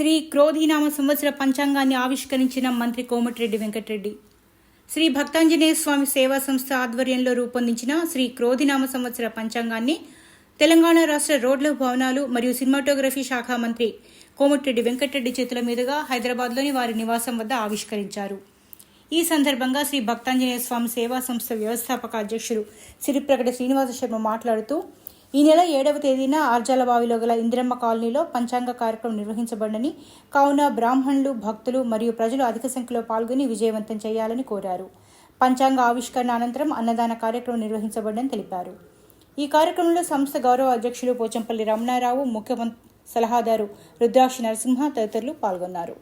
శ్రీ క్రోధీనామ సంవత్సర పంచాంగాన్ని ఆవిష్కరించిన మంత్రి కోమటిరెడ్డి వెంకటరెడ్డి. శ్రీ భక్తాంజనేయ స్వామి సేవా సంస్థ ఆధ్వర్యంలో రూపొందించిన శ్రీ క్రోధినామ సంవత్సర పంచాంగాన్ని తెలంగాణ రాష్ట్ర రోడ్ల భవనాలు మరియు సినిమాటోగ్రఫీ శాఖ మంత్రి కోమటిరెడ్డి వెంకటరెడ్డి చేతుల మీదుగా హైదరాబాద్లోని వారి నివాసం వద్ద ఆవిష్కరించారు. ఈ సందర్భంగా శ్రీ భక్తాంజనేయ స్వామి సేవా సంస్థ వ్యవస్థాపక అధ్యక్షులు సిరిప్రగడ శ్రీనివాస శర్మ మాట్లాడుతూ ఈ నెల ఏడవ తేదీన ఆర్జాలబావిలో గల ఇందిరమ్మ కాలనీలో పంచాంగ కార్యక్రమం నిర్వహించబడని కావున బ్రాహ్మణులు భక్తులు మరియు ప్రజలు అధిక సంఖ్యలో పాల్గొని విజయవంతం చేయాలని కోరారు. పంచాంగ ఆవిష్కరణ అనంతరం అన్నదాన కార్యక్రమం నిర్వహించబడని తెలిపారు. ఈ కార్యక్రమంలో సంస్థ గౌరవ అధ్యక్షులు పోచంపల్లి రమణారావు ముఖ్య సలహాదారు రుద్రాక్షి నరసింహ తదితరులు పాల్గొన్నారు.